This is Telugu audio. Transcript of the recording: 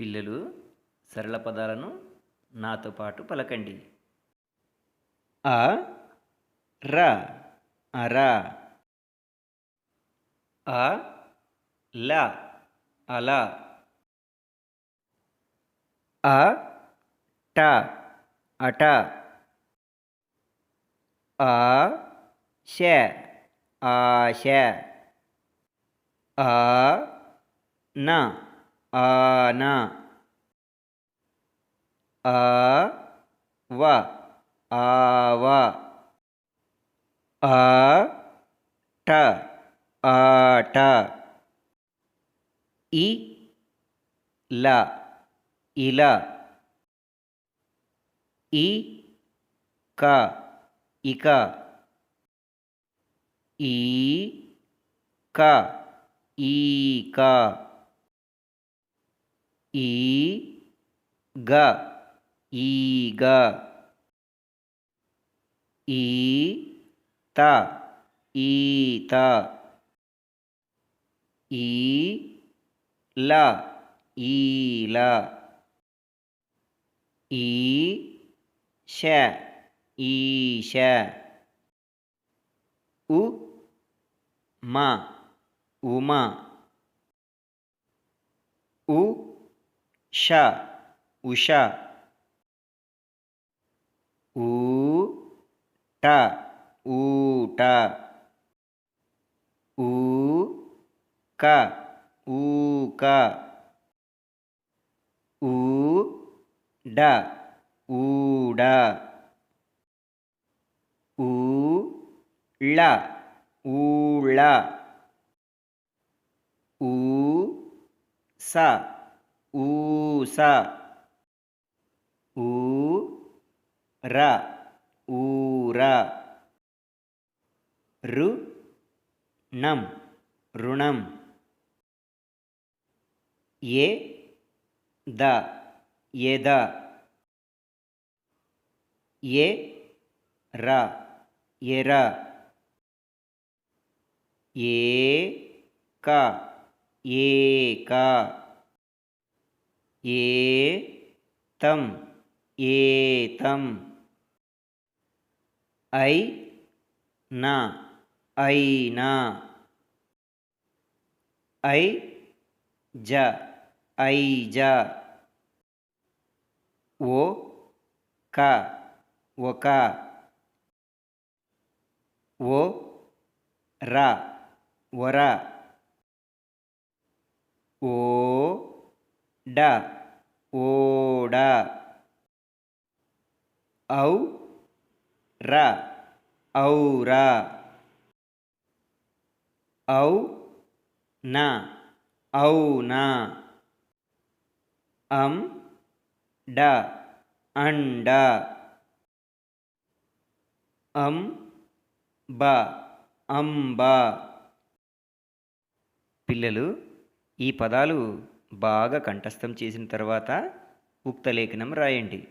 పిల్లలు సరళ పదాలను నాతో పాటు పలకండి. అ ర అర. అ ల అల. అ ట అట. ఆ శ. ఆశ ఆ న. ആന ആ വ. ആവ ആ ട ആട്ട ഇ ല. ഇല. ഇ ക. ഇക. ഈ ക. ഈ ക. ഈ ഗ ഈഗ ഈ ത ഈത ഈ ല ഈല ഈ ശ ഈശ ഉ മ ഉമ ഉ ஷ உஷா ஊ ட ஊட்ட ஊ க ஊக ஊ ட ஊட ஊ ಳ ஊழ ஊ ச ఊస ఊ ర. ఊర రు. ణం. రుణం. ఏ. ద. ఎద ఏ. ర. ఎర ఏ. క. ఏక ఏ ఏతం. ఐ నా ఐనా ఐ జ ఐజ ఓ క ఒక. ఓ ర వర. ఓ డ ఓడ ఔ ర ఔర ఔ న ఔన అం డ అండ. అం బ అంబ. పిల్లలు ఈ పదాలు బాగా కంఠస్థం చేసిన తర్వాత ఉక్త లేఖనం రాయండి.